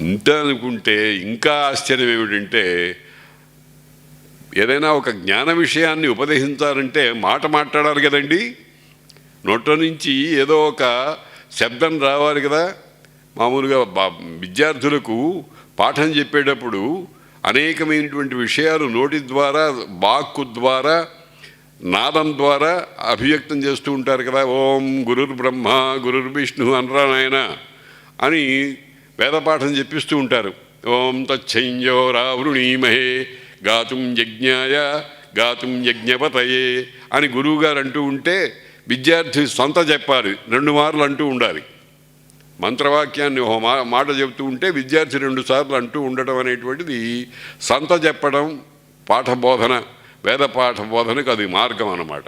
ఇంత అనుకుంటే ఇంకా ఆశ్చర్యం ఏమిటంటే ఏదైనా ఒక జ్ఞాన విషయాన్ని ఉపదేశించాలంటే మాట మాట్లాడాలి కదండి. నోట నుంచి ఏదో ఒక శబ్దం రావాలి కదా. మామూలుగా బా- విద్యార్థులకు పాఠం చెప్పేటప్పుడు అనేకమైనటువంటి విషయాలు నోటి ద్వారా వాక్కు ద్వారా నాదం ద్వారా అభివ్యక్తం చేస్తూ ఉంటారు కదా. ఓం గురుర్ బ్రహ్మ గురుర్ విష్ణు అనరా నాయన అని వేదపాఠం చెప్పిస్తూ ఉంటారు. ఓం తచ్చంజో రావృణీమహే గాతుం యజ్ఞాయ గాతుం యజ్ఞపతయే అని గురువుగారు అంటూ ఉంటే విద్యార్థి సొంత చెప్పాలి రెండు మార్లు అంటూ ఉండాలి. మంత్రవాక్యాన్ని ఒక మా మాట చెబుతూ ఉంటే విద్యార్థి రెండు సార్లు అంటూ ఉండటం అనేటువంటిది సంత చెప్పడం పాఠ బోధన వేద పాఠ బోధనకు అది మార్గం అన్నమాట.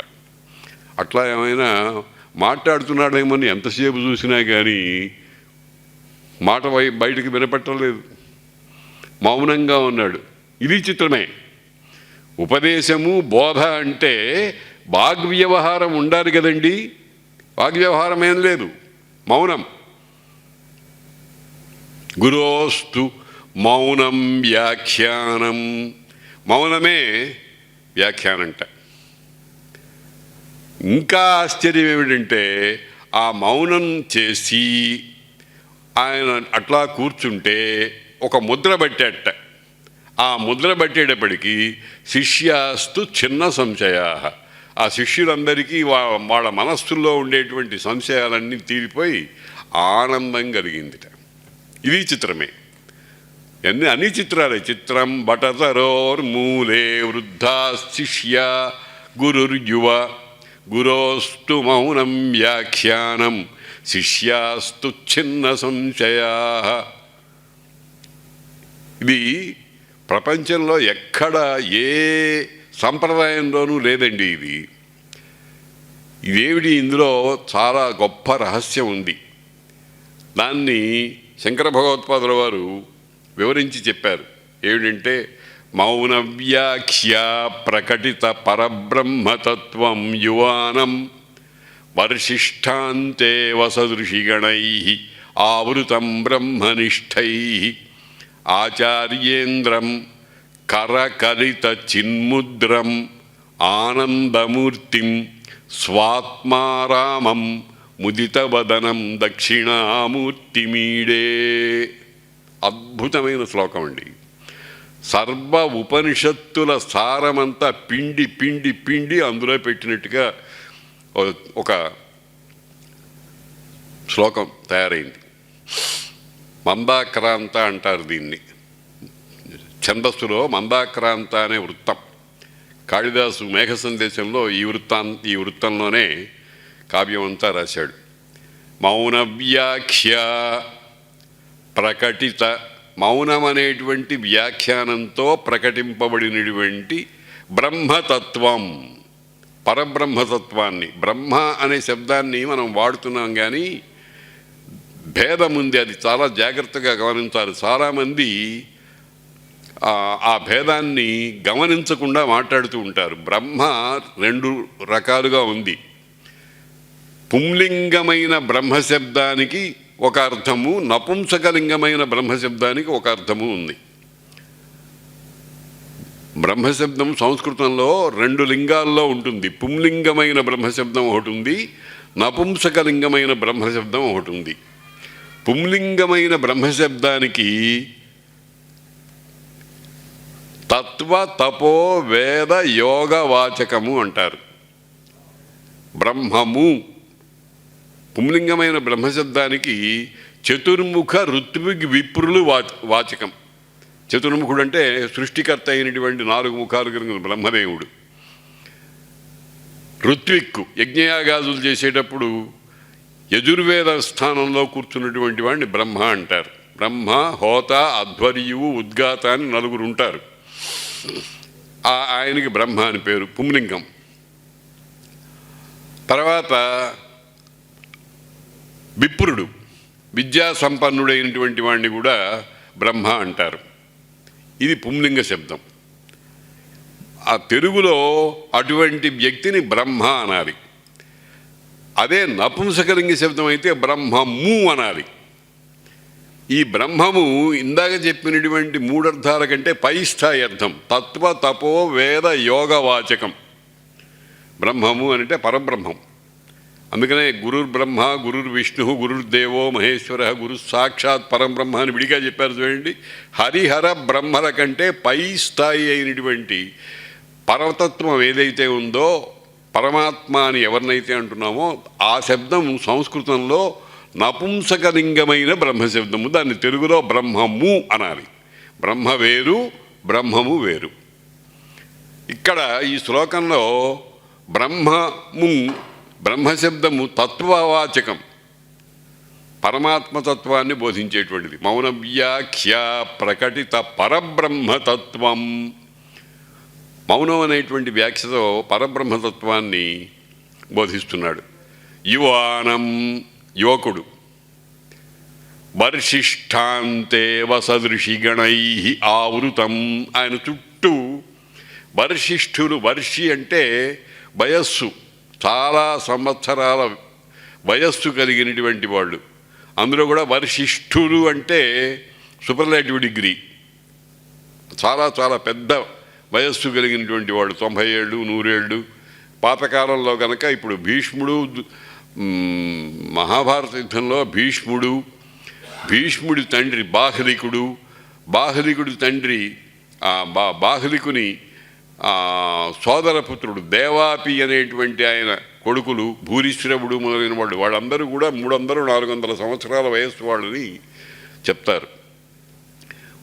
అట్లా ఏమైనా మాట్లాడుతున్నాడేమని ఎంతసేపు చూసినా కానీ మాట బయ- బయటికి వినపెట్టలేదు మౌనంగా ఉన్నాడు. ఇది చిత్రమే. ఉపదేశము బోధ అంటే వాగ్వ్యవహారం ఉండాలి కదండి. వాగ్వ్యవహారం ఏం లేదు. మౌనం. గురోస్తు మౌనం వ్యాఖ్యానం. మౌనమే వ్యాఖ్యానంట. ఇంకా ఆశ్చర్యం ఏమిటంటే ఆ మౌనం చేసి ఆయన అట్లా కూర్చుంటే ఒక ముద్ర పట్టేట. ఆ ముద్ర పట్టేటప్పటికీ శిష్యాస్తు చిన్న సంశయా ఆ శిష్యులందరికీ వా వాళ్ళ మనస్సుల్లో ఉండేటువంటి సంశయాలన్నీ తీరిపోయి ఆనందం కలిగిందిట. ఇది చిత్రమే. ఎన్ని అన్ని చిత్రాలే చిత్రం బటతరోర్మూలే వృద్ధా శిష్య గురుర్యువ. గురోస్తు మౌనం వ్యాఖ్యానం. శిష్యాస్తు చిన్న సంశయా. ఇది ప్రపంచంలో ఎక్కడ ఏ సంప్రదాయంలోనూ లేదండి ఇది. ఇదేమిటి? ఇందులో చాలా గొప్ప రహస్యం ఉంది. దాన్ని శంకర భగవత్పాదుల వారు వివరించి చెప్పారు. ఏమిటంటే మౌన వ్యాఖ్య ప్రకటిత పరబ్రహ్మతత్వం యువానం వర్షిష్టాంతే వసదృషిగణై ఆవృతం బ్రహ్మనిష్టై. ఆచార్యేంద్రం కరకలిత చిన్ముద్రం ఆనందమూర్తిం స్వాత్మారామం ముదితవదనం దక్షిణామూర్తిమీడే. అద్భుతమైన శ్లోకం అండి. సర్వ ఉపనిషత్తుల సారమంతా పిండి పిండి పిండి అందులో పెట్టినట్టుగా ఒక శ్లోకం తయారైంది మందాక్రాంత అంటారు దీన్ని ఛందస్సులో మందాక్రాంత అనే వృత్తం కాళిదాసు మేఘ సందేశంలో ఈ వృత్తాం ఈ వృత్తంలోనే కావ్యం అంతా రాశాడు మౌన వ్యాఖ్య ప్రకటిత మౌనం అనేటువంటి వ్యాఖ్యానంతో ప్రకటింపబడినటువంటి బ్రహ్మతత్వం పరబ్రహ్మతత్వాన్ని బ్రహ్మ అనే శబ్దాన్ని మనం వాడుతున్నాం కానీ భేదం ఉంది అది చాలా జాగ్రత్తగా గమనించాలి. చాలామంది ఆ, భేదాన్ని గమనించకుండా మాట్లాడుతూ ఉంటారు. బ్రహ్మ రెండు రకాలుగా ఉంది. పుంలింగమైన బ్రహ్మశబ్దానికి ఒక అర్థము నపుంసకలింగమైన బ్రహ్మశబ్దానికి ఒక అర్థము ఉంది. బ్రహ్మశబ్దం సంస్కృతంలో రెండు లింగాల్లో ఉంటుంది. పుంలింగమైన బ్రహ్మశబ్దం ఒకటి ఉంది. నపుంసకలింగమైన బ్రహ్మశబ్దం ఒకటి ఉంది. పుంలింగమైన బ్రహ్మశబ్దానికి తత్వ తపో వేద యోగ వాచకము అంటారు. బ్రహ్మము. పుంలింగమైన బ్రహ్మశబ్దానికి చతుర్ముఖ ఋత్విగ్ విప్రులు వాచకం. చతుర్ముఖుడు అంటే సృష్టికర్త అయినటువంటి నాలుగు ముఖాలు కలిగిన బ్రహ్మదేవుడు. ఋత్విక్కు యజ్ఞయాగాదులు చేసేటప్పుడు యజుర్వేద స్థానంలో కూర్చున్నటువంటి వాడిని బ్రహ్మ అంటారు. బ్రహ్మ హోత అధ్వర్యువు ఉద్గాత అని నలుగురు ఉంటారు. ఆ ఆయనకి బ్రహ్మ అని పేరు పుంలింగం తర్వాత విప్రుడు విద్యా సంపన్నుడైనటువంటి వాడిని కూడా బ్రహ్మ అంటారు. ఇది పుంలింగ శబ్దం. ఆ తెలుగులో అటువంటి వ్యక్తిని బ్రహ్మ అనాలి. అదే నపుంసకలింగ శబ్దం అయితే బ్రహ్మము అనాలి. ఈ బ్రహ్మము ఇందాక చెప్పినటువంటి మూడర్థాల కంటే పై స్థాయి అర్థం. తత్వ తపో వేద యోగ వాచకం. బ్రహ్మము అంటే పరబ్రహ్మం. అందుకనే గురుర్ బ్రహ్మ గురుర్ విష్ణు గురుర్దేవో మహేశ్వర గురు సాక్షాత్ పరబ్రహ్మ అని విడిగా చెప్పారు చూడండి. హరిహర బ్రహ్మల కంటే పై స్థాయి అయినటువంటి పరతత్వం ఏదైతే ఉందో పరమాత్మ అని ఎవరినైతే అంటున్నామో ఆ శబ్దం సంస్కృతంలో నపుంసకలింగమైన బ్రహ్మశబ్దము. దాన్ని తెలుగులో బ్రహ్మము అనాలి. బ్రహ్మ వేరు బ్రహ్మము వేరు. ఇక్కడ ఈ శ్లోకంలో బ్రహ్మము బ్రహ్మశబ్దము తత్వవాచకం. పరమాత్మతత్వాన్ని బోధించేటువంటిది. మౌన వ్యాఖ్య ప్రకటిత పరబ్రహ్మతత్వం. మౌనం అనేటువంటి వ్యాఖ్యతో పరబ్రహ్మతత్వాన్ని బోధిస్తున్నాడు. యువానం యువకుడు. వర్షిష్టాంతే వసదృషిగణై ఆవృతం. ఆయన చుట్టూ వర్షిష్ఠులు వర్షి అంటే వయస్సు. చాలా సంవత్సరాల వయస్సు కలిగినటువంటి వాళ్ళు. అందులో కూడా వరిశిష్ఠులు అంటే సూపర్లేటివ్ డిగ్రీ. చాలా చాలా పెద్ద వయస్సు కలిగినటువంటి వాడు తొంభై ఏళ్ళు నూరేళ్ళు. పాతకాలంలో కనుక ఇప్పుడు భీష్ముడు మహాభారత యుద్ధంలో భీష్ముడు భీష్ముడి తండ్రి బాహలికుడు బాహలికుడి తండ్రి బా బాహలికుని సోదరపుత్రుడు దేవాపి అనేటువంటి ఆయన కొడుకులు భూరిశ్రవుడు మొదలైన వాళ్ళు వాళ్ళందరూ కూడా మూడు వందలు నాలుగు వందల సంవత్సరాల వయస్సు వాళ్ళని చెప్తారు.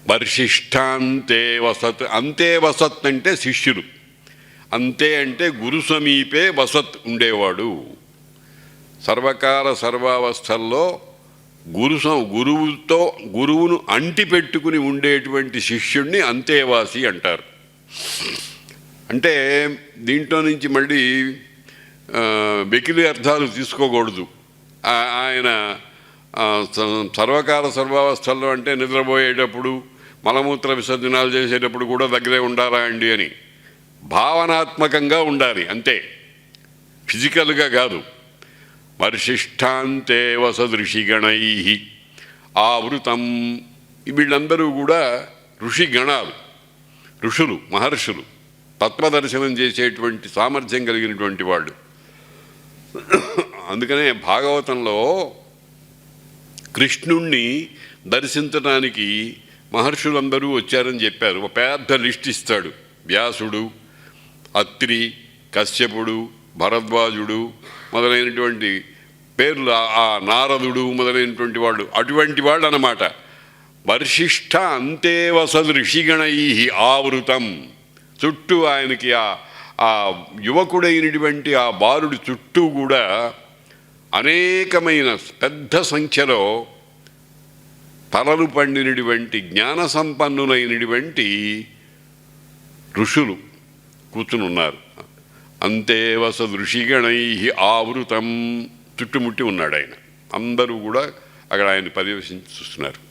వర్షిష్టాంతే వసత్ అంతే వసత్ అంటే శిష్యులు. అంతే అంటే గురు సమీపే వసత్ ఉండేవాడు. సర్వకాల సర్వావస్థల్లో గురు గురువుతో గురువును అంటిపెట్టుకుని ఉండేటువంటి శిష్యుణ్ణి అంతేవాసి అంటారు. అంటే దీంట్లో నుంచి మళ్ళీ వెకిలి అర్థాలు తీసుకోకూడదు. ఆయన స- సర్వకాల సర్వావస్థల్లో అంటే నిద్రపోయేటప్పుడు మలమూత్ర విసర్జనాలు చేసేటప్పుడు కూడా దగ్గరే ఉండాలా అండి అని. భావనాత్మకంగా ఉండాలి అంతే. ఫిజికల్గా కాదు. వర్షిష్టాంతే వసదృషిగణై ఆవృతం. వీళ్ళందరూ కూడా ఋషిగణాలు ఋషులు మహర్షులు. తత్వదర్శనం చేసేటువంటి సామర్థ్యం కలిగినటువంటి వాళ్ళు అందుకనే భాగవతంలో కృష్ణుణ్ణి దర్శించడానికి మహర్షులందరూ వచ్చారని చెప్పారు. ఒక పెద్ద లిస్ట్ ఇస్తాడు. వ్యాసుడు అత్రి కశ్యపుడు భరద్వాజుడు మొదలైనటువంటి పేర్లు ఆ- నారదుడు మొదలైనటువంటి వాళ్ళు. అటువంటి వాళ్ళు అన్నమాట వర్షిష్ఠ అంతేవసదృషిగణై ఋషిగణై ఆవృతం చుట్టూ ఆయనకి ఆ ఆ యువకుడైనటువంటి ఆ బాలుడి చుట్టూ కూడా అనేకమైన పెద్ద సంఖ్యలో తలలు పండినటువంటి జ్ఞాన సంపన్నులైనటువంటి ఋషులు కూర్చుని ఉన్నారు అంతే ఋషిగణై ఆవృతం చుట్టుముట్టి ఉన్నాడు ఆయన అందరూ కూడా అక్కడ ఆయన పర్యవేక్షించి చూస్తున్నారు.